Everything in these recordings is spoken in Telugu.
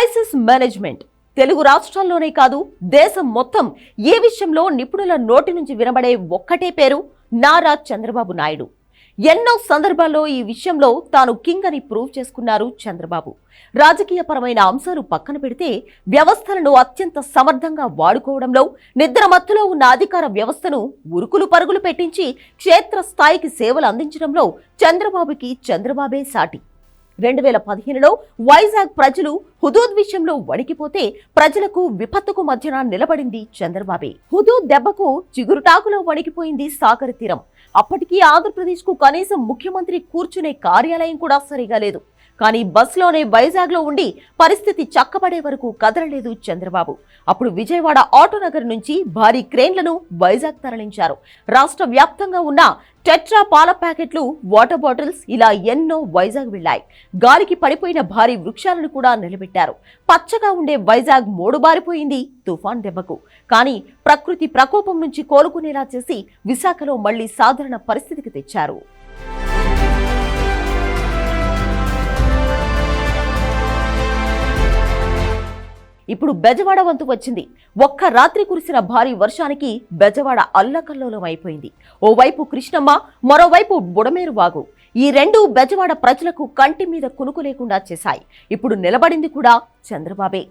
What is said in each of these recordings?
Crisis management. తెలుగు రాష్ట్రాల్లోనే కాదు దేశం మొత్తం ఏ విషయంలో నిపుణుల నోటి నుంచి వినబడే ఒక్కటే పేరు నారా చంద్రబాబు నాయుడు. ఎన్నో సందర్భాల్లో ఈ విషయంలో తాను కింగ్ అని ప్రూవ్ చేసుకున్నారు చంద్రబాబు. రాజకీయపరమైన అంశాలు పక్కన పెడితే వ్యవస్థలను అత్యంత సమర్థంగా వాడుకోవడంలో నిద్రమత్తులో ఉన్న అధికార వ్యవస్థను ఉరుకులు పరుగులు పెట్టించి క్షేత్రస్థాయికి సేవలు అందించడంలో చంద్రబాబుకి చంద్రబాబే సాటి. రెండు వేల పదిహేనులో వైజాగ్ ప్రజలు హుదూద్ విషయంలో వణికిపోతే ప్రజలకు విపత్తుకు మధ్యన నిలబడింది చంద్రబాబే. హుదూద్ దెబ్బకు చిగురుటాకులో వణికిపోయింది సాగర తీరం. అప్పటికీ ఆంధ్రప్రదేశ్కు కనీసం ముఖ్యమంత్రి కూర్చునే కార్యాలయం కూడా సరిగా లేదు. కానీ బస్సులోనే వైజాగ్లో ఉండి పరిస్థితి చక్కబడే వరకు కదలలేదు చంద్రబాబు. అప్పుడు విజయవాడ ఆటోనగర్ నుంచి భారీ క్రేన్లను వైజాగ్ తరలించారు. రాష్ట్ర వ్యాప్తంగా ఉన్న టెట్రా పాల ప్యాకెట్లు వాటర్ బాటిల్స్ ఇలా ఎన్నో వైజాగ్ వెళ్ళాయి గాలికి పడిపోయిన భారీ వృక్షాలను కూడా నిలబెట్టారు. పచ్చగా ఉండే వైజాగ్ మోడుబారిపోయింది తుఫాన్ దెబ్బకు. కానీ ప్రకృతి ప్రకోపం నుంచి కోలుకునేలా చేసి విశాఖలో మళ్ళీ సాధారణ పరిస్థితికి తెచ్చారు. ఇప్పుడు బెజవాడ వంతు వచ్చింది. ఒక్క రాత్రి కురిసిన భారీ వర్షానికి బెజవాడ అల్లకల్లోలం అయిపోయింది. ఓవైపు కృష్ణమ్మ మరోవైపు బుడమేరు వాగు. ఈ రెండు బెజవాడ ప్రజలకు కంటి మీద కునుకు లేకుండా చేశాయి. ఇప్పుడు నిలబడింది కూడా చంద్రబాబే.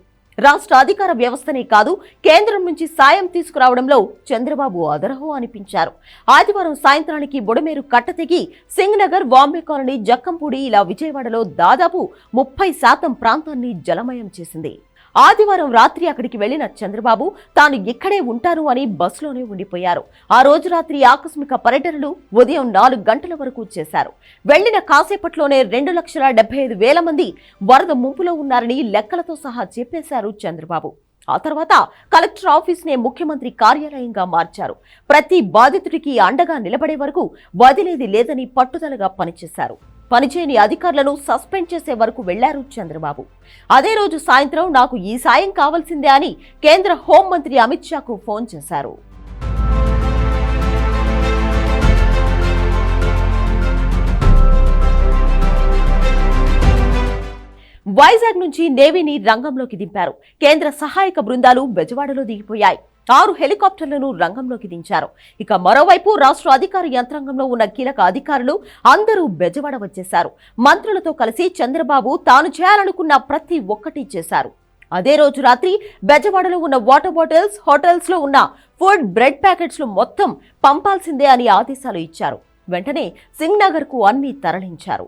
రాష్ట్ర అధికార వ్యవస్థనే కాదు కేంద్రం నుంచి సాయం తీసుకురావడంలో చంద్రబాబు అదరహో అనిపించారు. ఆదివారం సాయంత్రానికి బుడమేరు కట్టతెగి సింగ్నగర్ బాంబే కాలనీ జక్కంపూడి ఇలా విజయవాడలో దాదాపు ముప్పై శాతం ప్రాంతాన్ని జలమయం చేసింది. ఆదివారం రాత్రి అక్కడికి వెళ్ళిన చంద్రబాబు తాను ఇక్కడే ఉంటాను అని బస్సులోనే ఉండిపోయారు. ఆ రోజు రాత్రి ఆకస్మిక పర్యటనలు ఉదయం నాలుగు గంటల వరకు చేశారు. వెళ్ళిన కాసేపట్లోనే రెండు లక్షల డెబ్బై ఐదు వేల మంది వరద ముంపులో ఉన్నారని లెక్కలతో సహా చెప్పేశారు చంద్రబాబు. ఆ తర్వాత కలెక్టర్ ఆఫీస్ నే ముఖ్యమంత్రి కార్యాలయంగా మార్చారు. ప్రతి బాధితుడికి అండగా నిలబడే వరకు వదిలేది లేదని పట్టుదలగా పనిచేశారు. పనిచేయని అధికారులను సస్పెండ్ చేసే వరకు వెళ్ళారు చంద్రబాబు. అదే రోజు సాయంత్రం నాకు ఈ సాయం కావాల్సిందే అని కేంద్ర హోంమంత్రి అమిత్ షాకు ఫోన్ చేశారు. వైజాగ్ నుంచి నేవీని రంగంలోకి దింపారు. కేంద్ర సహాయక బృందాలు బెజవాడలో దిగిపోయాయి. ఆరు హెలికాప్టర్లను రంగంలోకి దించారు. ఇక మరోవైపు రాష్ట్ర అధికార యంత్రాంగంలో ఉన్న కీలక అధికారులు అందరూ బెజవాడ వచ్చేశారు. మంత్రులతో కలిసి చంద్రబాబు తాను చేయాలనుకున్న ప్రతి ఒక్కటి చేశారు. అదే రోజు రాత్రి బెజవాడలో ఉన్న వాటర్ బాటిల్స్ హోటల్స్లో ఉన్న ఫుడ్ బ్రెడ్ ప్యాకెట్స్ మొత్తం పంపాల్సిందే అని ఆదేశాలు ఇచ్చారు. వెంటనే సింగ్నగర్కు కు అన్ని తరలించారు.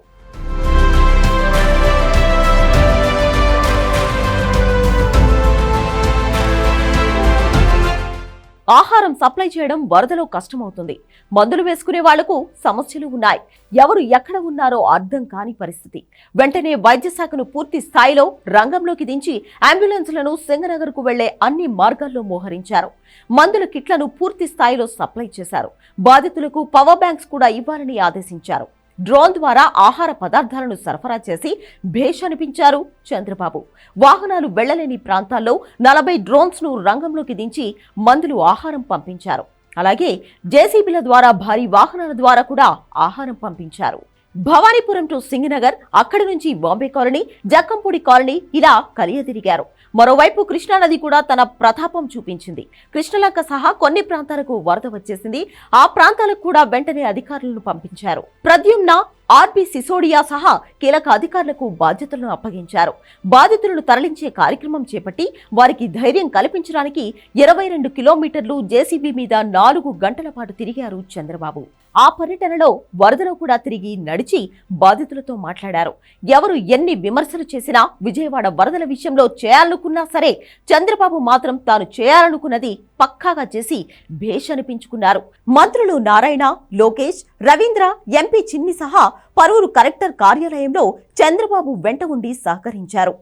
ఆహారం సప్లై చేయడం వరదలో కష్టమవుతుంది. మందులు వేసుకునే వాళ్ళకు సమస్యలు ఉన్నాయి. ఎవరు ఎక్కడ ఉన్నారో అర్థం కాని పరిస్థితి. వెంటనే వైద్య శాఖను పూర్తి స్థాయిలో రంగంలోకి దించి అంబులెన్స్లను సింగనగర్కు వెళ్ళే అన్ని మార్గాల్లో మోహరించారు. మందుల కిట్లను పూర్తి స్థాయిలో సప్లై చేశారు. బాధితులకు పవర్ బ్యాంక్స్ కూడా ఇవ్వాలని ఆదేశించారు. డ్రోన్ ద్వారా ఆహార పదార్థాలను సరఫరా చేసి భేష్ అనిపించారు చంద్రబాబు. వాహనాలు వెళ్ళలేని ప్రాంతాల్లో నలభై డ్రోన్స్ను రంగంలోకి దించి మందులు ఆహారం పంపించారు. అలాగే జేసీబీల ద్వారా భారీ వాహనాల ద్వారా కూడా ఆహారం పంపించారు. భవానీపురం టు సింగనగర్ అక్కడి నుంచి బాంబే కాలనీ జక్కంపూడి కాలనీ ఇలా కలియతిరిగారు మరోవైపు కృష్ణానది కూడా తన ప్రతాపం చూపించింది. కృష్ణలంక సహా కొన్ని ప్రాంతాలకు వరద వచ్చేసింది. ఆ ప్రాంతాలకు కూడా వెంటనే అధికారులను పంపించారు. ప్రద్యుమ్న ఆర్బి సిసోడియా సహా కీలక అధికారులకు బాధ్యతలను అప్పగించారు. బాధితులను తరలించే కార్యక్రమం చేపట్టి వారికి ధైర్యం కల్పించడానికి ఇరవై రెండు కిలోమీటర్లు జేసీబీ మీద నాలుగు గంటల పాటు తిరిగారు చంద్రబాబు. ఆ పర్యటనలో వరదలో కూడా తిరిగి నడిచి బాధితులతో మాట్లాడారు. ఎవరు ఎన్ని విమర్శలు చేసినా విజయవాడ వరదల విషయంలో చేయాలనుకున్నా సరే చంద్రబాబు మాత్రం తాను చేయాలనుకున్నది పక్కాగా చేసి భేష్ అనిపించుకున్నారు మంత్రులు నారాయణ లోకేష్ రవీంద్ర ఎంపీ చిన్ని సహా పలువురు కలెక్టర్ కార్యాలయంలో చంద్రబాబు వెంట ఉండి సహకరించారు.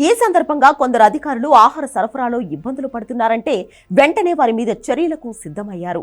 ఈ సందర్భంగా కొందరు అధికారులు ఆహార సరఫరాలో ఇబ్బందులు పడుతున్నారంటే వెంటనే వారి మీద చర్యలకు సిద్ధమయ్యారు.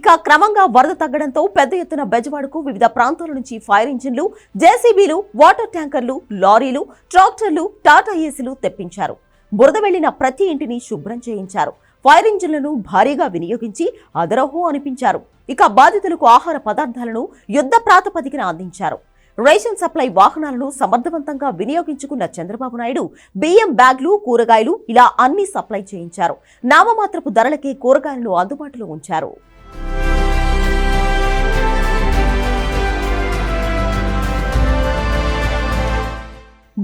ఇక క్రమంగా వరద తగ్గడంతో పెద్ద ఎత్తున బెజవాడకు వివిధ ప్రాంతాల నుంచి ఫైర్ ఇంజిన్లు జేసీబీలు వాటర్ ట్యాంకర్లు లారీలు ట్రాక్టర్లు టాటా ఏసీలు తెప్పించారు. బురద వెళ్ళిన ప్రతి ఇంటిని శుభ్రం చేయించారు. ఫైర్ ఇంజిన్లను భారీగా వినియోగించి అదరహో అనిపించారు. ఇక బాధితులకు ఆహార పదార్థాలను యుద్ధ ప్రాతిపదికన అందించారు. రేషన్ సప్లై వాహనాలను సమర్థవంతంగా వినియోగించుకున్న చంద్రబాబు నాయుడు బియ్యం బ్యాగ్లు కూరగాయలు ఇలా అన్ని సప్లై చేయించారు. నామమాత్రపు ధరలకే కూరగాయలను అందుబాటులో ఉంచారు.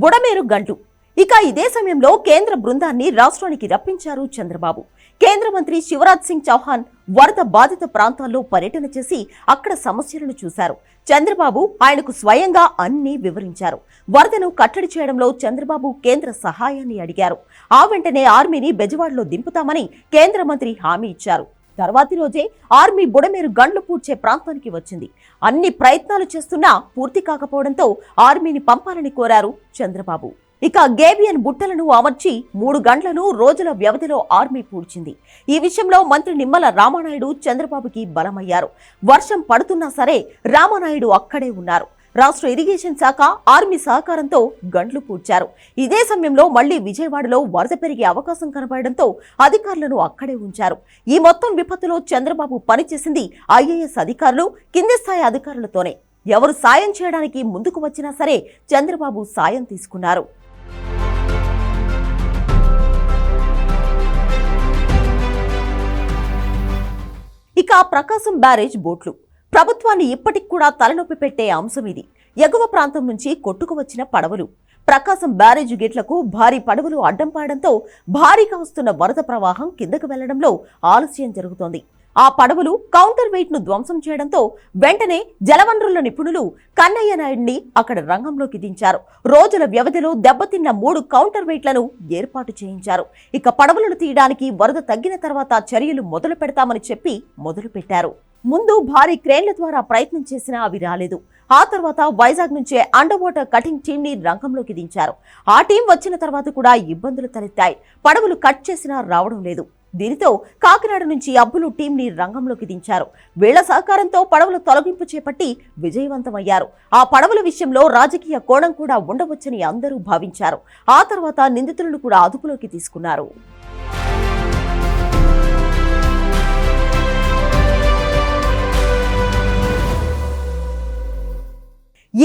బుడమేరు గంటు. ఇక ఇదే సమయంలో కేంద్ర బృందాన్ని రాష్ట్రానికి రప్పించారు చంద్రబాబు. కేంద్ర మంత్రి శివరాజ్ సింగ్ చౌహాన్ వరద బాధిత ప్రాంతాల్లో పర్యటన చేసి అక్కడ సమస్యలను చూశారు. చంద్రబాబు ఆయనకు స్వయంగా అన్ని వివరించారు. వరదను కట్టడి చేయడంలో చంద్రబాబు కేంద్ర సహాయాన్ని అడిగారు. ఆ వెంటనే ఆర్మీని బెజవాడలో దింపుతామని కేంద్ర మంత్రి హామీ ఇచ్చారు. తర్వాతి రోజే ఆర్మీ బుడమేరు గండ్లు పూడ్చే ప్రాంతానికి వచ్చింది. అన్ని ప్రయత్నాలు చేస్తున్నా పూర్తి కాకపోవడంతో ఆర్మీని పంపాలని కోరారు చంద్రబాబు. ఇక గేబియన్ బుట్టలను అమర్చి మూడు గంటలను రోజుల వ్యవధిలో ఆర్మీ పూడ్చింది. ఈ విషయంలో మంత్రి నిమ్మల రామానాయుడు చంద్రబాబుకి బలమయ్యారు. వర్షం పడుతున్నా సరే రామానాయుడు అక్కడే ఉన్నారు. రాష్ట్ర ఇరిగేషన్ శాఖ ఆర్మీ సహకారంతో గండ్లు పూడ్చారు. ఇదే సమయంలో మళ్ళీ విజయవాడలో వరద పెరిగే అవకాశం కనబడడంతో అధికారులను అక్కడే ఉంచారు. ఈ మొత్తం విపత్తులో చంద్రబాబు పనిచేసింది ఐఏఎస్ అధికారులు కింది స్థాయి అధికారులతోనే. ఎవరు సాయం చేయడానికి ముందుకు వచ్చినా సరే చంద్రబాబు సాయం తీసుకున్నారు. ఇక ప్రకాశం బ్యారేజ్ బోట్లు. ప్రభుత్వాన్ని ఇప్పటికి కూడా తలనొప్పి పెట్టే అంశం ఇది. ఎగువ ప్రాంతం నుంచి కొట్టుకు వచ్చిన పడవలు. ప్రకాశం బ్యారేజ్ గేట్లకు భారీ పడవలు అడ్డం పాడడంతో భారీగా వస్తున్న వరద ప్రవాహం కిందకు వెళ్ళడంలో ఆలస్యం జరుగుతోంది. ఆ పడవలు కౌంటర్ వెయిట్ను ధ్వంసం చేయడంతో వెంటనే జలవనరుల నిపుణులు కన్నయ్య నాయుడిని అక్కడ రంగంలోకి దించారు. రోజుల వ్యవధిలో దెబ్బతిన్న మూడు కౌంటర్ వెయిట్లను ఏర్పాటు చేయించారు. ఇక పడవలను తీయడానికి వరద తగ్గిన తర్వాత చర్యలు మొదలు పెడతామని చెప్పి మొదలు పెట్టారు ముందు భారీ క్రేన్ల ద్వారా ప్రయత్నం చేసినా అవి రాలేదు. ఆ తర్వాత వైజాగ్ నుంచే అండర్ వాటర్ కటింగ్ టీమ్ని రంగంలోకి దించారు. ఆ టీం వచ్చిన తర్వాత కూడా ఇబ్బందులు తలెత్తాయి. పడవలు కట్ చేసినా రావడం లేదు. దీనితో కాకినాడ నుంచి అబ్బులు టీంని రంగంలోకి దించారు. వీళ్ళ సహకారంతో పడవలు తొలగింపు చేపట్టి విజయవంతమయ్యారు. ఆ పడవల విషయంలో రాజకీయ కోణం కూడా ఉండవచ్చని అందరూ భావించారు. ఆ తర్వాత నిందితులను కూడా అదుపులోకి తీసుకున్నారు.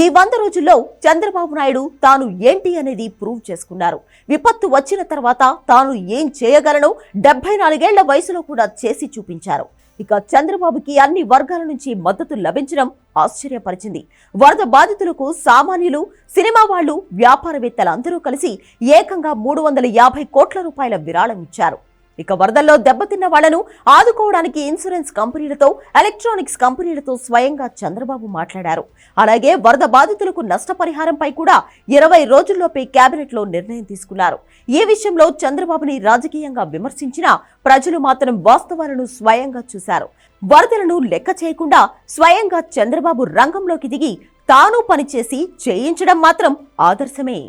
ఈ వంద రోజుల్లో చంద్రబాబు నాయుడు తాను ఏంటి అనేది ప్రూవ్ చేసుకున్నారు. విపత్తు వచ్చిన తర్వాత తాను ఏం చేయగలనో డెబ్బై నాలుగేళ్ళ వయసులో కూడా చేసి చూపించారు. ఇక చంద్రబాబుకి అన్ని వర్గాల నుంచి మద్దతు లభించడం ఆశ్చర్యపరిచింది. వరద బాధితులకు సామాన్యులు సినిమా వాళ్ళు వ్యాపారవేత్తలందరూ కలిసి ఏకంగా మూడు వందల యాభై కోట్ల రూపాయల విరాళం ఇచ్చారు. ఇక వరదల్లో దెబ్బతిన్న వాళ్ళను ఆదుకోవడానికి ఇన్సూరెన్స్ కంపెనీలతో ఎలక్ట్రానిక్స్ కంపెనీలతో స్వయంగా చంద్రబాబు మాట్లాడారు. అలాగే వరద బాధితులకు నష్టపరిహారంపై కూడా ఇరవై రోజుల్లోపే కేబినెట్లో నిర్ణయం తీసుకున్నారు. ఈ విషయంలో చంద్రబాబుని రాజకీయంగా విమర్శించినా ప్రజలు మాత్రం వాస్తవాలను స్వయంగా చూశారు. వరదలను లెక్క చేయకుండా స్వయంగా చంద్రబాబు రంగంలోకి దిగి తాను పనిచేసి చేయించడం మాత్రం ఆదర్శమే.